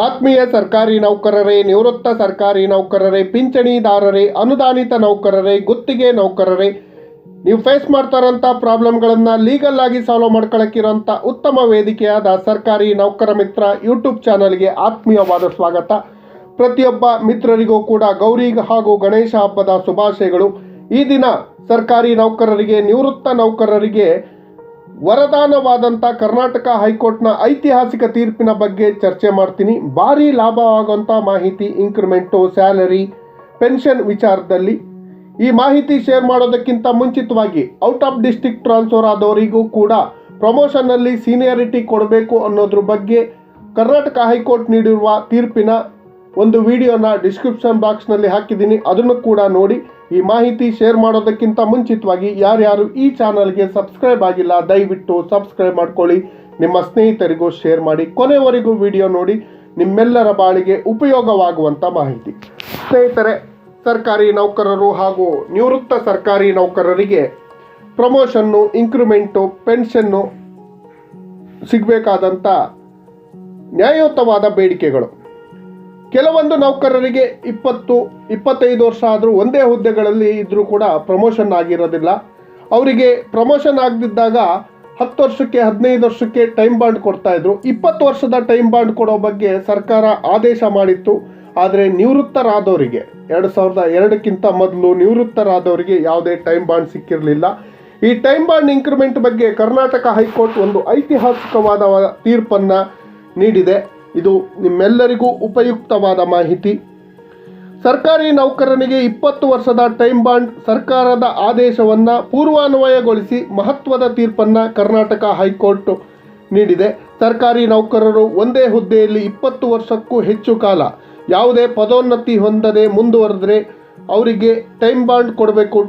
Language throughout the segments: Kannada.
ಆತ್ಮೀಯ ಸರ್ಕಾರಿ ನೌಕರರೇ, ನಿವೃತ್ತ ಸರ್ಕಾರಿ ನೌಕರರೇ, ಪಿಂಚಣಿದಾರರೇ, ಅನುದಾನಿತ ನೌಕರರೇ, ಗುತ್ತಿಗೆ ನೌಕರರೇ, ನೀವು ಫೇಸ್ ಮಾಡ್ತಾರಂಥ ಪ್ರಾಬ್ಲಮ್ಗಳನ್ನು ಲೀಗಲ್ ಆಗಿ ಸಾಲ್ವ್ ಮಾಡ್ಕೊಳಕ್ಕಿರೋಂಥ ಉತ್ತಮ ವೇದಿಕೆಯಾದ ಸರ್ಕಾರಿ ನೌಕರ ಮಿತ್ರ ಯೂಟ್ಯೂಬ್ ಚಾನಲ್ಗೆ ಆತ್ಮೀಯವಾದ ಸ್ವಾಗತ. ಪ್ರತಿಯೊಬ್ಬ ಮಿತ್ರರಿಗೂ ಕೂಡ ಗೌರಿ ಹಾಗೂ ಗಣೇಶ ಹಬ್ಬದ ಶುಭಾಶಯಗಳು. ಈ ದಿನ ಸರ್ಕಾರಿ ನೌಕರರಿಗೆ, ನಿವೃತ್ತ ನೌಕರರಿಗೆ ವರದಾನವಾದಂಥ ಕರ್ನಾಟಕ ಹೈಕೋರ್ಟ್ನ ಐತಿಹಾಸಿಕ ತೀರ್ಪಿನ ಬಗ್ಗೆ ಚರ್ಚೆ ಮಾಡ್ತೀನಿ. ಭಾರಿ ಲಾಭವಾಗುವಂಥ ಮಾಹಿತಿ ಇನ್ಕ್ರಿಮೆಂಟು ಸ್ಯಾಲರಿ ಪೆನ್ಷನ್ ವಿಚಾರದಲ್ಲಿ. ಈ ಮಾಹಿತಿ ಶೇರ್ ಮಾಡೋದಕ್ಕಿಂತ ಮುಂಚಿತವಾಗಿ ಔಟ್ ಆಫ್ ಡಿಸ್ಟಿಕ್ ಟ್ರಾನ್ಸ್ಫರ್ ಆದವರಿಗೂ ಕೂಡ ಪ್ರಮೋಷನ್ನಲ್ಲಿ ಸೀನಿಯಾರಿಟಿ ಕೊಡಬೇಕು ಅನ್ನೋದ್ರ ಬಗ್ಗೆ ಕರ್ನಾಟಕ ಹೈಕೋರ್ಟ್ ನೀಡಿರುವ ತೀರ್ಪಿನ ಒಂದು ವಿಡಿಯೋನ ಡಿಸ್ಕ್ರಿಪ್ಷನ್ ಬಾಕ್ಸ್ನಲ್ಲಿ ಹಾಕಿದ್ದೀನಿ. ಅದನ್ನು ಕೂಡ ನೋಡಿ. ಈ ಮಾಹಿತಿ ಶೇರ್ ಮಾಡೋದಕ್ಕಿಂತ ಮುಂಚಿತವಾಗಿ ಯಾರ್ಯಾರು ಈ ಚಾನಲ್ಗೆ ಸಬ್ಸ್ಕ್ರೈಬ್ ಆಗಿಲ್ಲ, ದಯವಿಟ್ಟು ಸಬ್ಸ್ಕ್ರೈಬ್ ಮಾಡ್ಕೊಳ್ಳಿ. ನಿಮ್ಮ ಸ್ನೇಹಿತರಿಗೂ ಶೇರ್ ಮಾಡಿ. ಕೊನೆವರೆಗೂ ವಿಡಿಯೋ ನೋಡಿ. ನಿಮ್ಮೆಲ್ಲರ ಬಾಳಿಗೆ ಉಪಯೋಗವಾಗುವಂಥ ಮಾಹಿತಿ. ಸ್ನೇಹಿತರೆ, ಸರ್ಕಾರಿ ನೌಕರರು ಹಾಗೂ ನಿವೃತ್ತ ಸರ್ಕಾರಿ ನೌಕರರಿಗೆ ಪ್ರಮೋಷನ್ನು ಇನ್ಕ್ರಿಮೆಂಟು ಪೆನ್ಷನ್ನು ಸಿಗಬೇಕಾದಂಥ ನ್ಯಾಯಯುತವಾದ ಬೇಡಿಕೆಗಳು. ಕೆಲವೊಂದು ನೌಕರರಿಗೆ ಇಪ್ಪತ್ತು, ಇಪ್ಪತ್ತೈದು ವರ್ಷ ಆದರೂ ಒಂದೇ ಹುದ್ದೆಗಳಲ್ಲಿ ಇದ್ದರೂ ಕೂಡ ಪ್ರಮೋಷನ್ ಆಗಿರೋದಿಲ್ಲ. ಅವರಿಗೆ ಪ್ರಮೋಷನ್ ಆಗದಿದ್ದಾಗ ಹತ್ತು ವರ್ಷಕ್ಕೆ, ಹದಿನೈದು ವರ್ಷಕ್ಕೆ ಟೈಮ್ ಬಾಂಡ್ ಕೊಡ್ತಾ ಇದ್ರು. ಇಪ್ಪತ್ತು ವರ್ಷದ ಟೈಮ್ ಬಾಂಡ್ ಕೊಡೋ ಬಗ್ಗೆ ಸರ್ಕಾರ ಆದೇಶ ಮಾಡಿತ್ತು. ಆದರೆ ನಿವೃತ್ತರಾದವರಿಗೆ, ಎರಡು ಸಾವಿರದ ಎರಡಕ್ಕಿಂತ ಮೊದಲು ನಿವೃತ್ತರಾದವರಿಗೆ ಯಾವುದೇ ಟೈಮ್ ಬಾಂಡ್ ಸಿಕ್ಕಿರಲಿಲ್ಲ. ಈ ಟೈಮ್ ಬಾಂಡ್ ಇನ್ಕ್ರಿಮೆಂಟ್ ಬಗ್ಗೆ ಕರ್ನಾಟಕ ಹೈಕೋರ್ಟ್ ಒಂದು ಐತಿಹಾಸಿಕವಾದ ತೀರ್ಪನ್ನು ನೀಡಿದೆ. ಇದು ನಿಮ್ಮೆಲ್ಲರಿಗೂ ಉಪಯುಕ್ತವಾದ ಮಾಹಿತಿ. ಸರ್ಕಾರಿ ನೌಕರನಿಗೆ ಇಪ್ಪತ್ತು ವರ್ಷದ ಟೈಮ್ ಬಾಂಡ್ ಸರ್ಕಾರದ ಆದೇಶವನ್ನು ಪೂರ್ವಾನ್ವಯಗೊಳಿಸಿ ಮಹತ್ವದ ತೀರ್ಪನ್ನು ಕರ್ನಾಟಕ ಹೈಕೋರ್ಟ್ ನೀಡಿದೆ. ಸರ್ಕಾರಿ ನೌಕರರು ಒಂದೇ ಹುದ್ದೆಯಲ್ಲಿ ಇಪ್ಪತ್ತು ವರ್ಷಕ್ಕೂ ಹೆಚ್ಚು ಕಾಲ ಯಾವುದೇ ಪದೋನ್ನತಿ ಹೊಂದದೆ ಮುಂದುವರೆದ್ರೆ ಅವರಿಗೆ ಟೈಮ್ ಬಾಂಡ್ ಕೊಡಬೇಕು,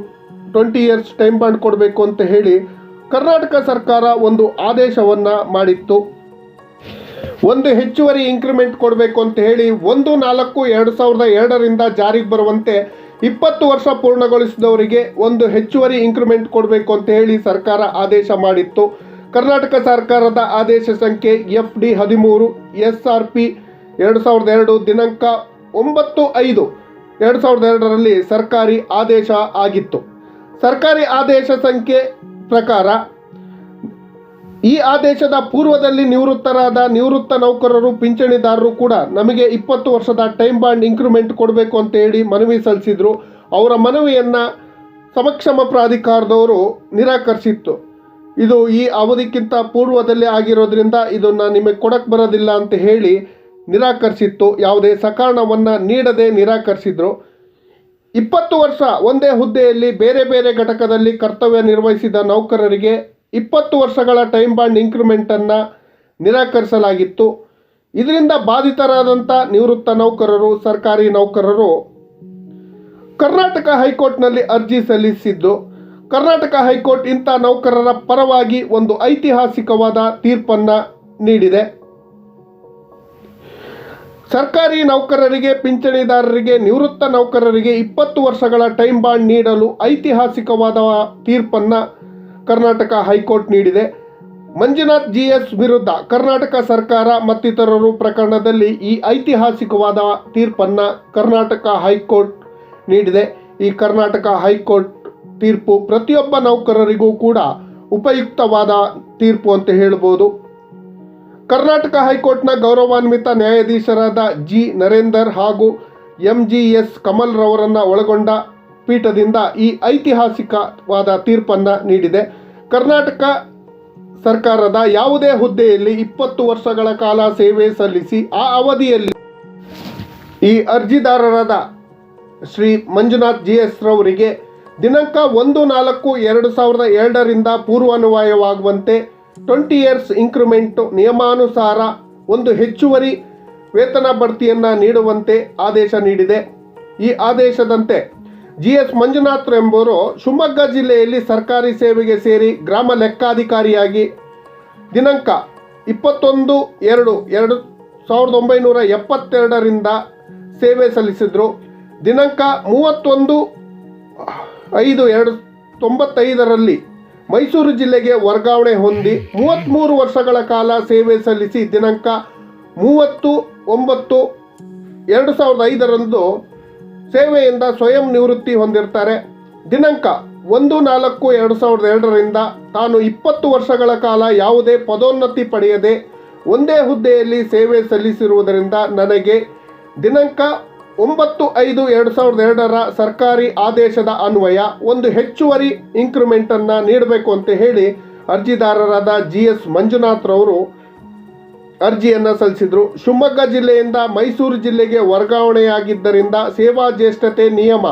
ಟ್ವೆಂಟಿ ಇಯರ್ಸ್ ಟೈಮ್ ಬಾಂಡ್ ಕೊಡಬೇಕು ಅಂತ ಹೇಳಿ ಕರ್ನಾಟಕ ಸರ್ಕಾರ ಒಂದು ಆದೇಶವನ್ನು ಮಾಡಿತ್ತು. ಒಂದು ಹೆಚ್ಚುವರಿ ಇನ್ಕ್ರಿಮೆಂಟ್ ಕೊಡಬೇಕು ಅಂತ ಹೇಳಿ ಒಂದು, ನಾಲ್ಕು, ಎರಡು ಸಾವಿರದ ಎರಡರಿಂದ ಜಾರಿಗೆ ಬರುವಂತೆ ಇಪ್ಪತ್ತು ವರ್ಷ ಪೂರ್ಣಗೊಳಿಸಿದವರಿಗೆ ಒಂದು ಹೆಚ್ಚುವರಿ ಇನ್ಕ್ರಿಮೆಂಟ್ ಕೊಡಬೇಕು ಅಂತ ಹೇಳಿ ಸರ್ಕಾರ ಆದೇಶ ಮಾಡಿತ್ತು. ಕರ್ನಾಟಕ ಸರ್ಕಾರದ ಆದೇಶ ಸಂಖ್ಯೆ ಎಫ್ ಡಿ ಹದಿಮೂರು, ಎಸ್ ಆರ್ ಪಿ ಎರಡು ಸಾವಿರದ ಎರಡು, ದಿನಾಂಕ ಒಂಬತ್ತು ಐದು ಎರಡು ಸಾವಿರದ ಎರಡರಲ್ಲಿ ಸರ್ಕಾರಿ ಆದೇಶ ಆಗಿತ್ತು. ಸರ್ಕಾರಿ ಆದೇಶ ಸಂಖ್ಯೆ ಪ್ರಕಾರ ಈ ಆದೇಶದ ಪೂರ್ವದಲ್ಲಿ ನಿವೃತ್ತರಾದ ನಿವೃತ್ತ ನೌಕರರು, ಪಿಂಚಣಿದಾರರು ಕೂಡ ನಮಗೆ ಇಪ್ಪತ್ತು ವರ್ಷದ ಟೈಮ್ ಬಾಂಡ್ ಇನ್ಕ್ರಿಮೆಂಟ್ ಕೊಡಬೇಕು ಅಂತ ಹೇಳಿ ಮನವಿ ಸಲ್ಲಿಸಿದ್ರು. ಅವರ ಮನವಿಯನ್ನು ಸಮಕ್ಷಮ ಪ್ರಾಧಿಕಾರದವರು ನಿರಾಕರಿಸಿತ್ತು. ಇದು ಈ ಅವಧಿಕ್ಕಿಂತ ಪೂರ್ವದಲ್ಲಿ ಆಗಿರೋದ್ರಿಂದ ಇದನ್ನು ನಿಮಗೆ ಕೊಡಕ್ಕೆ ಬರೋದಿಲ್ಲ ಅಂತ ಹೇಳಿ ನಿರಾಕರಿಸಿತ್ತು. ಯಾವುದೇ ಸಕಾರಣವನ್ನು ನೀಡದೆ ನಿರಾಕರಿಸಿದ್ರು. ಇಪ್ಪತ್ತು ವರ್ಷ ಒಂದೇ ಹುದ್ದೆಯಲ್ಲಿ ಬೇರೆ ಬೇರೆ ಘಟಕದಲ್ಲಿ ಕರ್ತವ್ಯ ನಿರ್ವಹಿಸಿದ ನೌಕರರಿಗೆ ಇಪ್ಪತ್ತು ವರ್ಷಗಳ ಟೈಮ್ ಬಾಂಡ್ ಇನ್ಕ್ರಿಮೆಂಟನ್ನು ನಿರಾಕರಿಸಲಾಗಿತ್ತು. ಇದರಿಂದ ಬಾಧಿತರಾದಂಥ ನಿವೃತ್ತ ನೌಕರರು, ಸರ್ಕಾರಿ ನೌಕರರು ಕರ್ನಾಟಕ ಹೈಕೋರ್ಟ್ನಲ್ಲಿ ಅರ್ಜಿ ಸಲ್ಲಿಸಿದ್ದು. ಕರ್ನಾಟಕ ಹೈಕೋರ್ಟ್ ಇಂಥ ನೌಕರರ ಪರವಾಗಿ ಒಂದು ಐತಿಹಾಸಿಕವಾದ ತೀರ್ಪನ್ನು ನೀಡಿದೆ. ಸರ್ಕಾರಿ ನೌಕರರಿಗೆ, ಪಿಂಚಣಿದಾರರಿಗೆ, ನಿವೃತ್ತ ನೌಕರರಿಗೆ ಇಪ್ಪತ್ತು ವರ್ಷಗಳ ಟೈಮ್ ಬಾಂಡ್ ನೀಡಲು ಐತಿಹಾಸಿಕವಾದ ತೀರ್ಪನ್ನು ಕರ್ನಾಟಕ ಹೈಕೋರ್ಟ್ ನೀಡಿದೆ. ಮಂಜುನಾಥ್ ಜಿ ಎಸ್ ವಿರುದ್ಧ ಕರ್ನಾಟಕ ಸರ್ಕಾರ ಮತ್ತಿತರರು ಪ್ರಕರಣದಲ್ಲಿ ಈ ಐತಿಹಾಸಿಕವಾದ ತೀರ್ಪನ್ನು ಕರ್ನಾಟಕ ಹೈಕೋರ್ಟ್ ನೀಡಿದೆ. ಈ ಕರ್ನಾಟಕ ಹೈಕೋರ್ಟ್ ತೀರ್ಪು ಪ್ರತಿಯೊಬ್ಬ ನೌಕರರಿಗೂ ಕೂಡ ಉಪಯುಕ್ತವಾದ ತೀರ್ಪು ಅಂತ ಹೇಳ್ಬೋದು. ಕರ್ನಾಟಕ ಹೈಕೋರ್ಟ್ನ ಗೌರವಾನ್ವಿತ ನ್ಯಾಯಾಧೀಶರಾದ ಜಿ ನರೇಂದರ್ ಹಾಗೂ ಎಂ ಜಿ ಎಸ್ ಕಮಲ್ ರವರನ್ನು ಒಳಗೊಂಡ ಪೀಠದಿಂದ ಈ ಐತಿಹಾಸಿಕವಾದ ತೀರ್ಪನ್ನು ನೀಡಿದೆ. ಕರ್ನಾಟಕ ಸರ್ಕಾರದ ಯಾವುದೇ ಹುದ್ದೆಯಲ್ಲಿ ಇಪ್ಪತ್ತು ವರ್ಷಗಳ ಕಾಲ ಸೇವೆ ಸಲ್ಲಿಸಿ ಆ ಅವಧಿಯಲ್ಲಿ ಈ ಅರ್ಜಿದಾರರಾದ ಶ್ರೀ ಮಂಜುನಾಥ್ ಜಿ ಎಸ್ ರವರಿಗೆ ದಿನಾಂಕ ಒಂದು ನಾಲ್ಕು ಎರಡು ಸಾವಿರದ ಎರಡರಿಂದ ಪೂರ್ವಾನ್ವಯವಾಗುವಂತೆ ಟ್ವೆಂಟಿ ಇಯರ್ಸ್ ಇಂಕ್ರಿಮೆಂಟ್ ನಿಯಮಾನುಸಾರ ಒಂದು ಹೆಚ್ಚುವರಿ ವೇತನ ಬಡ್ತಿಯನ್ನು ನೀಡುವಂತೆ ಆದೇಶ ನೀಡಿದೆ. ಈ ಆದೇಶದಂತೆ ಜಿ ಎಸ್ ಮಂಜುನಾಥ್ ಎಂಬುವರು ಶಿವಮೊಗ್ಗ ಜಿಲ್ಲೆಯಲ್ಲಿ ಸರ್ಕಾರಿ ಸೇವೆಗೆ ಸೇರಿ ಗ್ರಾಮ ಲೆಕ್ಕಾಧಿಕಾರಿಯಾಗಿ ದಿನಾಂಕ ಇಪ್ಪತ್ತೊಂದು ಎರಡು ಎರಡು ಸಾವಿರದ ಒಂಬೈನೂರ ಎಪ್ಪತ್ತೆರಡರಿಂದ ಸೇವೆ ಸಲ್ಲಿಸಿದರು. ದಿನಾಂಕ ಮೂವತ್ತೊಂದು ಐದು ಎರಡು ತೊಂಬತ್ತೈದರಲ್ಲಿ ಮೈಸೂರು ಜಿಲ್ಲೆಗೆ ವರ್ಗಾವಣೆ ಹೊಂದಿ ಮೂವತ್ತ್ಮೂರು ವರ್ಷಗಳ ಕಾಲ ಸೇವೆ ಸಲ್ಲಿಸಿ ದಿನಾಂಕ ಮೂವತ್ತು ಒಂಬತ್ತು ಎರಡು ಸಾವಿರದ ಐದರಂದು ಸೇವೆಯಿಂದ ಸ್ವಯಂ ನಿವೃತ್ತಿ ಹೊಂದಿರ್ತಾರೆ. ದಿನಾಂಕ ಒಂದು ನಾಲ್ಕು ಎರಡು ಸಾವಿರದ ಎರಡರಿಂದ ತಾನು ಇಪ್ಪತ್ತು ವರ್ಷಗಳ ಕಾಲ ಯಾವುದೇ ಪದೋನ್ನತಿ ಪಡೆಯದೆ ಒಂದೇ ಹುದ್ದೆಯಲ್ಲಿ ಸೇವೆ ಸಲ್ಲಿಸಿರುವುದರಿಂದ ನನಗೆ ದಿನಾಂಕ ಒಂಬತ್ತು ಐದು ಎರಡು ಸಾವಿರದ ಎರಡರ ಸರ್ಕಾರಿ ಆದೇಶದ ಅನ್ವಯ ಒಂದು ಹೆಚ್ಚುವರಿ ಇನ್ಕ್ರಿಮೆಂಟನ್ನು ನೀಡಬೇಕು ಅಂತ ಹೇಳಿ ಅರ್ಜಿದಾರರಾದ ಜಿ ಎಸ್ ಮಂಜುನಾಥ್ರವರು ಅರ್ಜಿಯನ್ನು ಸಲ್ಲಿಸಿದರು. ಶಿವಮೊಗ್ಗ ಜಿಲ್ಲೆಯಿಂದ ಮೈಸೂರು ಜಿಲ್ಲೆಗೆ ವರ್ಗಾವಣೆಯಾಗಿದ್ದರಿಂದ ಸೇವಾ ಜ್ಯೇಷ್ಠತೆ ನಿಯಮ.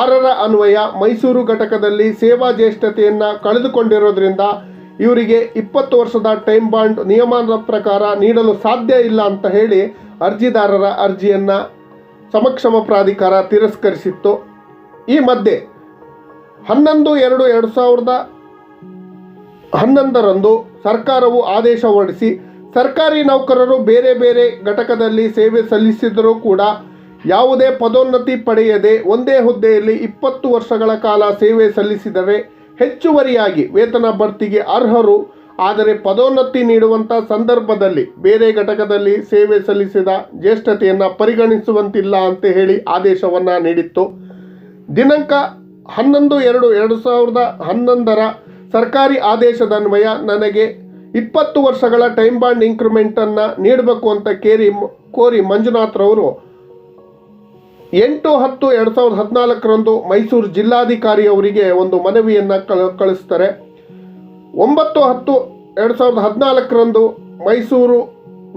ಆರರ ಅನ್ವಯ ಮೈಸೂರು ಘಟಕದಲ್ಲಿ ಸೇವಾ ಜ್ಯೇಷ್ಠತೆಯನ್ನು ಕಳೆದುಕೊಂಡಿರೋದ್ರಿಂದ ಇವರಿಗೆ ಇಪ್ಪತ್ತು ವರ್ಷದ ಟೈಮ್ ಬಾಂಡ್ ನಿಯಮದ ಪ್ರಕಾರ ನೀಡಲು ಸಾಧ್ಯ ಇಲ್ಲ ಅಂತ ಹೇಳಿ ಅರ್ಜಿದಾರರ ಅರ್ಜಿಯನ್ನು ಸಮಕ್ಷಮ ಪ್ರಾಧಿಕಾರ ತಿರಸ್ಕರಿಸಿತ್ತು. ಈ ಮಧ್ಯೆ ಹನ್ನೊಂದು ಎರಡು ಎರಡು ಸಾವಿರದ ಹನ್ನೊಂದರಂದು ಸರ್ಕಾರವು ಆದೇಶ ಹೊರಡಿಸಿ ಸರ್ಕಾರಿ ನೌಕರರು ಬೇರೆ ಬೇರೆ ಘಟಕದಲ್ಲಿ ಸೇವೆ ಸಲ್ಲಿಸಿದರೂ ಕೂಡ ಯಾವುದೇ ಪದೋನ್ನತಿ ಪಡೆಯದೆ ಒಂದೇ ಹುದ್ದೆಯಲ್ಲಿ ಇಪ್ಪತ್ತು ವರ್ಷಗಳ ಕಾಲ ಸೇವೆ ಸಲ್ಲಿಸಿದರೆ ಹೆಚ್ಚುವರಿಯಾಗಿ ವೇತನ ಬಡ್ತಿಗೆ ಅರ್ಹರು. ಆದರೆ ಪದೋನ್ನತಿ ನೀಡುವಂಥ ಸಂದರ್ಭದಲ್ಲಿ ಬೇರೆ ಘಟಕದಲ್ಲಿ ಸೇವೆ ಸಲ್ಲಿಸಿದ ಜ್ಯೇಷ್ಠತೆಯನ್ನು ಪರಿಗಣಿಸುವಂತಿಲ್ಲ ಅಂತ ಹೇಳಿ ಆದೇಶವನ್ನು ನೀಡಿತ್ತು. ದಿನಾಂಕ ಹನ್ನೊಂದು ಎರಡು ಎರಡು ಸಾವಿರದ ಹನ್ನೊಂದರ ಸರ್ಕಾರಿ ಆದೇಶದನ್ವಯ ನನಗೆ ಇಪ್ಪತ್ತು ವರ್ಷಗಳ ಟೈಮ್ ಬಾಂಡ್ ಇನ್ಕ್ರಿಮೆಂಟನ್ನು ನೀಡಬೇಕು ಅಂತ ಕೇರಿ ಕೋರಿ ಮಂಜುನಾಥ್ರವರು ಎಂಟು ಹತ್ತು ಎರಡು ಸಾವಿರದ ಹದಿನಾಲ್ಕರಂದು ಮೈಸೂರು ಜಿಲ್ಲಾಧಿಕಾರಿ ಅವರಿಗೆ ಒಂದು ಮನವಿಯನ್ನು ಕಳ, ಕಳಿಸ್ತಾರೆ. ಒಂಬತ್ತು ಹತ್ತು ಎರಡು ಸಾವಿರದ ಹದಿನಾಲ್ಕರಂದು ಮೈಸೂರು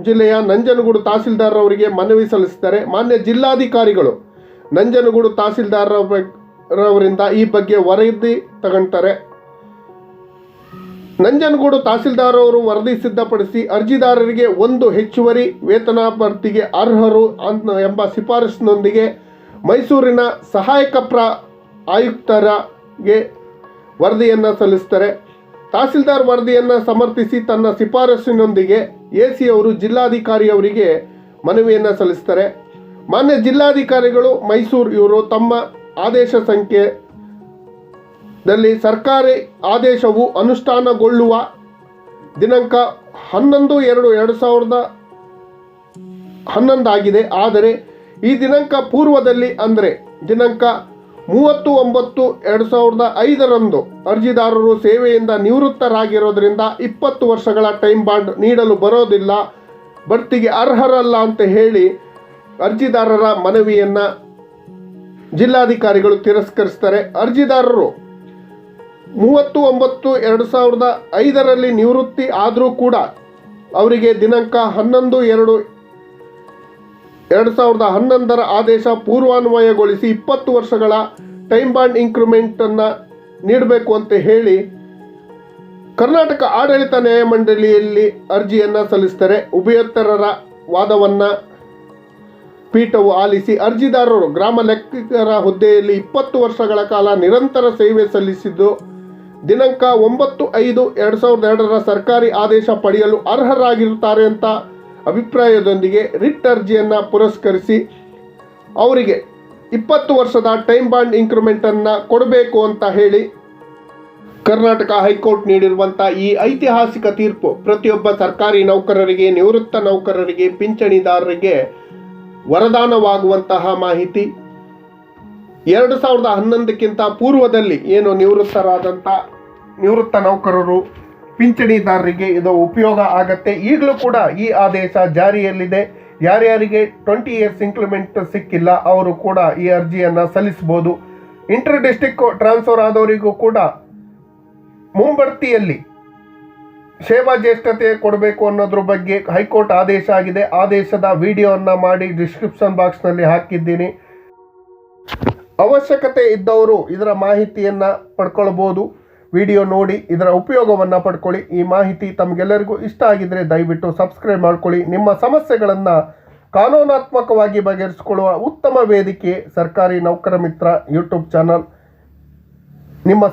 ಜಿಲ್ಲೆಯ ನಂಜನಗೂಡು ತಹಸೀಲ್ದಾರ್ ಅವರಿಗೆ ಮನವಿ ಸಲ್ಲಿಸ್ತಾರೆ. ಮಾನ್ಯ ಜಿಲ್ಲಾಧಿಕಾರಿಗಳು ನಂಜನಗೂಡು ತಹಸೀಲ್ದಾರ್ ರವರಿಂದ ಈ ಬಗ್ಗೆ ವರದಿ ತಗೊಂತಾರೆ. ನಂಜನಗೂಡು ತಹಸೀಲ್ದಾರ್ ಅವರು ವರದಿ ಸಿದ್ಧಪಡಿಸಿ ಅರ್ಜಿದಾರರಿಗೆ ಒಂದು ಹೆಚ್ಚುವರಿ ವೇತನ ಭರ್ತಿಗೆ ಅರ್ಹರು ಎಂಬ ಶಿಫಾರಸಿನೊಂದಿಗೆ ಮೈಸೂರಿನ ಸಹಾಯಕ ಪ್ರ ಆಯುಕ್ತರಿಗೆ ವರದಿಯನ್ನು ಸಲ್ಲಿಸ್ತಾರೆ ತಹಸೀಲ್ದಾರ್ ವರದಿಯನ್ನು ಸಮರ್ಥಿಸಿ ತನ್ನ ಶಿಫಾರಸಿನೊಂದಿಗೆ ಎ ಸಿ ಅವರು ಜಿಲ್ಲಾಧಿಕಾರಿಯವರಿಗೆ ಮನವಿಯನ್ನು ಸಲ್ಲಿಸ್ತಾರೆ ಮಾನ್ಯ ಜಿಲ್ಲಾಧಿಕಾರಿಗಳು ಮೈಸೂರು ಇವರು ತಮ್ಮ ಆದೇಶ ಸಂಖ್ಯೆ ದಲ್ಲಿ ಸರ್ಕಾರಿ ಆದೇಶವು ಅನುಷ್ಠಾನಗೊಳ್ಳುವ ದಿನಾಂಕ ಹನ್ನೊಂದು ಎರಡು ಎರಡು ಸಾವಿರದ ಹನ್ನೊಂದಾಗಿದೆ. ಆದರೆ ಈ ದಿನಾಂಕ ಪೂರ್ವದಲ್ಲಿ ಅಂದರೆ ದಿನಾಂಕ ಮೂವತ್ತು ಒಂಬತ್ತು ಎರಡು ಸಾವಿರದ ಐದರಂದು ಅರ್ಜಿದಾರರು ಸೇವೆಯಿಂದ ನಿವೃತ್ತರಾಗಿರೋದ್ರಿಂದ ಇಪ್ಪತ್ತು ವರ್ಷಗಳ ಟೈಮ್ ಬಾಂಡ್ ನೀಡಲು ಬರೋದಿಲ್ಲ. ಬಡ್ತಿಗೆ ಅರ್ಹರಲ್ಲ ಅಂತ ಹೇಳಿ ಅರ್ಜಿದಾರರ ಮನವಿಯನ್ನು ಜಿಲ್ಲಾಧಿಕಾರಿಗಳು ತಿರಸ್ಕರಿಸ್ತಾರೆ. ಅರ್ಜಿದಾರರು ಮೂವತ್ತು, ಒಂಬತ್ತು, ಎರಡು ಸಾವಿರದ ಐದರಲ್ಲಿ ನಿವೃತ್ತಿ ಆದರೂ ಕೂಡ ಅವರಿಗೆ ದಿನಾಂಕ ಹನ್ನೊಂದು, ಎರಡು ಎರಡು ಸಾವಿರದ ಹನ್ನೊಂದರ ಆದೇಶ ಪೂರ್ವಾನ್ವಯಗೊಳಿಸಿ ಇಪ್ಪತ್ತು ವರ್ಷಗಳ ಟೈಮ್ ಬಾಂಡ್ ಇಂಕ್ರಿಮೆಂಟನ್ನು ನೀಡಬೇಕು ಅಂತ ಹೇಳಿ ಕರ್ನಾಟಕ ಆಡಳಿತ ನ್ಯಾಯಮಂಡಳಿಯಲ್ಲಿ ಅರ್ಜಿಯನ್ನು ಸಲ್ಲಿಸ್ತಾರೆ ಉಭಯೋತ್ತರರ ವಾದವನ್ನು ಪೀಠವು ಆಲಿಸಿ ಅರ್ಜಿದಾರರು ಗ್ರಾಮ ಲೆಕ್ಕಿಗರ ಹುದ್ದೆಯಲ್ಲಿ ಇಪ್ಪತ್ತು ವರ್ಷಗಳ ಕಾಲ ನಿರಂತರ ಸೇವೆ ಸಲ್ಲಿಸಿದ್ದು ದಿನಾಂಕ ಒಂಬತ್ತು ಐದು ಎರಡು ಸಾವಿರದ ಎರಡರ ಸರ್ಕಾರಿ ಆದೇಶ ಪಡೆಯಲು ಅರ್ಹರಾಗಿರುತ್ತಾರೆ ಅಂತ ಅಭಿಪ್ರಾಯದೊಂದಿಗೆ ರಿಟ್ ಅರ್ಜಿಯನ್ನು ಪುರಸ್ಕರಿಸಿ ಅವರಿಗೆ ಇಪ್ಪತ್ತು ವರ್ಷದ ಟೈಮ್ ಬಾಂಡ್ ಇನ್ಕ್ರಿಮೆಂಟನ್ನು ಕೊಡಬೇಕು ಅಂತ ಹೇಳಿ ಕರ್ನಾಟಕ ಹೈಕೋರ್ಟ್ ನೀಡಿರುವಂಥ ಈ ಐತಿಹಾಸಿಕ ತೀರ್ಪು ಪ್ರತಿಯೊಬ್ಬ ಸರ್ಕಾರಿ ನೌಕರರಿಗೆ, ನಿವೃತ್ತ ನೌಕರರಿಗೆ, ಪಿಂಚಣಿದಾರರಿಗೆ ವರದಾನವಾಗುವಂತಹ ಮಾಹಿತಿ. ಎರಡು ಸಾವಿರದ ಹನ್ನೊಂದಕ್ಕಿಂತ ಪೂರ್ವದಲ್ಲಿ ಏನು ನಿವೃತ್ತರಾದಂಥ ನಿವೃತ್ತ ನೌಕರರು, ಪಿಂಚಣಿದಾರರಿಗೆ ಇದು ಉಪಯೋಗ ಆಗತ್ತೆ. ಈಗಲೂ ಕೂಡ ಈ ಆದೇಶ ಜಾರಿಯಲ್ಲಿದೆ. ಯಾರ್ಯಾರಿಗೆ ಟ್ವೆಂಟಿ ಇಯರ್ಸ್ ಇಂಕ್ಲಿಮೆಂಟ್ ಸಿಕ್ಕಿಲ್ಲ, ಅವರು ಕೂಡ ಈ ಅರ್ಜಿಯನ್ನು ಸಲ್ಲಿಸ್ಬೋದು ಇಂಟರ್ ಡಿಸ್ಟಿಕ್ ಟ್ರಾನ್ಸ್ಫರ್ ಆದವರಿಗೂ ಕೂಡ ಮುಂಬಡ್ತಿಯಲ್ಲಿ ಸೇವಾ ಜ್ಯೇಷ್ಠತೆ ಕೊಡಬೇಕು ಅನ್ನೋದ್ರ ಬಗ್ಗೆ ಹೈಕೋರ್ಟ್ ಆದೇಶ ಆಗಿದೆ. ಆದೇಶದ ವಿಡಿಯೋವನ್ನು ಮಾಡಿ ಡಿಸ್ಕ್ರಿಪ್ಷನ್ ಬಾಕ್ಸ್ನಲ್ಲಿ ಹಾಕಿದ್ದೀನಿ. ಅವಶ್ಯಕತೆ ಇದ್ದವರು ಇದರ ಮಾಹಿತಿಯನ್ನು ಪಡ್ಕೊಳ್ಬೋದು. ವಿಡಿಯೋ ನೋಡಿ, ಇದರ ಉಪಯೋಗವನ್ನು ಪಡ್ಕೊಳ್ಳಿ. ಈ ಮಾಹಿತಿ ತಮಗೆಲ್ಲರಿಗೂ ಇಷ್ಟ ಆಗಿದರೆ ದಯವಿಟ್ಟು ಸಬ್ಸ್ಕ್ರೈಬ್ ಮಾಡ್ಕೊಳ್ಳಿ. ನಿಮ್ಮ ಸಮಸ್ಯೆಗಳನ್ನು ಕಾನೂನಾತ್ಮಕವಾಗಿ ಬಗೆಹರಿಸಿಕೊಳ್ಳುವ ಉತ್ತಮ ವೇದಿಕೆ ಸರ್ಕಾರಿ ನೌಕರ ಮಿತ್ರ ಯೂಟ್ಯೂಬ್ ಚಾನಲ್. ನಿಮ್ಮ